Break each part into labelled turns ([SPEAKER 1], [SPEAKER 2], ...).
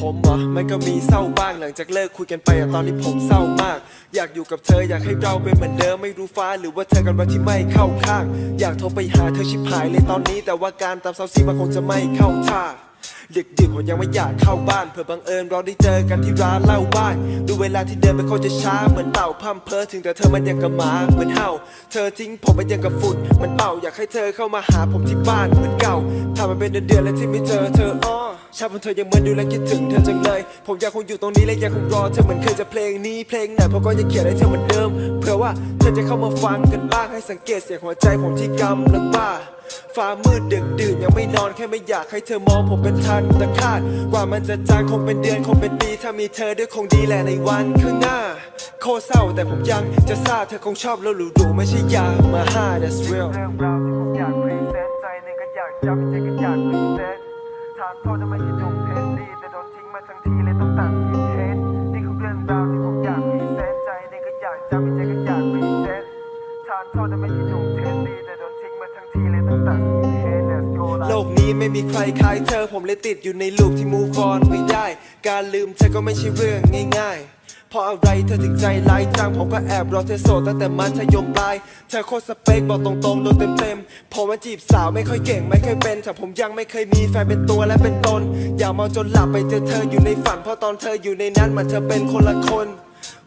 [SPEAKER 1] ผมเหรอมันก็มีเศร้าบ้างหลังจากเลิกคุยกันไปอะตอนนี้ผมเศร้ามาก อยากอยู่กับเธออยากให้เราเป็นเหมือนเดิมไม่รู้ฟ้าหรือว่าเธอกันวันที่ไม่เข้าข้าง อยากโทรไปหาเธอชิบหายเลยตอนนี้ แต่ว่าการตามเซาซีมันคงจะไม่เข้าท่าดึกดึกผมยังไม่อยากเข้าบ้านเผื่อบังเอิญเราได้เจอกันที่ร้านเหล้าบ้าน ดูเวลาที่เดินไปเขาจะช้าเหมือนเต่าพัมเพอถึงแต่เธอมันยังกับหมาเหมือนเห่า เธอทิ้งผมมันยังกับฝุ่นมันเป่าอยากให้เธอเข้ามาหาผมที่บ้านเหมือนเก่าถ้ามันเป็นเดือนๆแล้วที่ไม่เจอเธออ้อ ชาบนเธอยังเหมือนดูและคิดถึงเธอจังเลย ผมยากคงอยู่ตรงนี้และยังคงรอเธอเหมือนเคยจะเพลงนี้เพลงไหนผมก็ยังเขียนให้เธอเหมือนเดิมเผื่อว่าเธอจะเข้ามาฟังกันบ้างให้สังเกตเสียงหัวใจผมที่กำลังบ้าฟ้ามืดดึกดื่นยังไม่นอนแค่ไม่อยากให้เธอมองผมเป็นทันตะคาดกว่ามันจะจางคงเป็นเดือนคงเป็นปีถ้ามีเธอด้วยคงดีแหละในวันข้างหน้า โคตรเศร้าแต่ผมยังจะซาเธอคงชอบแล้วหรูดูไม่ใช่ยามาห้า that's real
[SPEAKER 2] เรื่องราวที่ผมอยากพรีเซนต์ใจหนึ่งก็อยากจำใจก็อยากพรีเซนต์านโทษทำไมที่ดุเทสดีแต่โดนทิ้งมาทั้งทีเลยต้องตัดกินเทสนี่คือเรื่องราวที่ผมอยากมีเซนใจนี่ก็อยากจำใจก็อยากมีเซนทานโทษทำไมที่ดุเทสดีแต่โดนทิ้งมาทั้งทีเลยต้องตัดกินเทส Let's go
[SPEAKER 1] โลกนี้ไม่มีใครคล้ายเธอผมเลยติดอยู่ในลูกที่ move on ไม่ได้ การลืมเธอก็ไม่ใช่เรื่องง่ายๆ เพราะอะไรเธอถึงใจร้ายจังผมก็แอบรอเธอโสดตั้งแต่มัธยมปลายเธอโคตรสเปคบอกตรงๆโดนเต็มๆผมมาจีบสาวไม่ค่อยเก่งไม่เคยเป็นแต่ผมยังไม่เคยมีแฟนเป็นตัวและเป็นตน อย่ามาจนหลับไปเจอเธออยู่ในฝัน เพราะตอนเธออยู่ในนั้นมันเธอเป็นคนละคน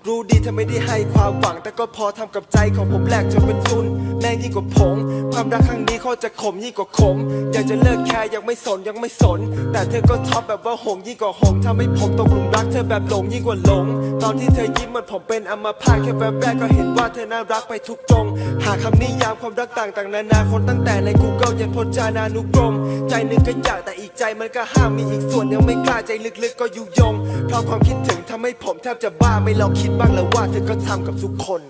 [SPEAKER 1] รู้ดีเธอไม่ได้ให้ความหวัง แต่ก็พอทำกับใจของผมแหลกจนเป็นทุน แม่งยิ่งกว่าผงความรักครั้งนี้เขาจะขมยิ่งกว่าขม อยากจะเลิกแค่ยังไม่สนยังไม่สน แต่เธอก็ท็อปแบบว่าหงยิ่งกว่าหงทำให้ผมตกหลุมรักเธอแบบหลงยิ่งกว่าหลง ตอนที่เธอยิ้มเหมันผมเป็นอัมพาตแค่แวบแรกก็เห็นว่าเธอน่ารักไปทุกตรงหาคำนิยามความรักต่างๆนานาคนตั้งแต่ใน Google ยันพจนานุกรม ใจหนึ่งก็อยากแต่อีกใจมันก็ห้ามมีอีกส่วนยังไม่กล้าใจลึกๆก็ยุยง เพราะความคิดถึงทำให้ผมแทบจะบ้าไม่ลองคิดบ้างแล้วว่าเธอก็ทำกับทุกคน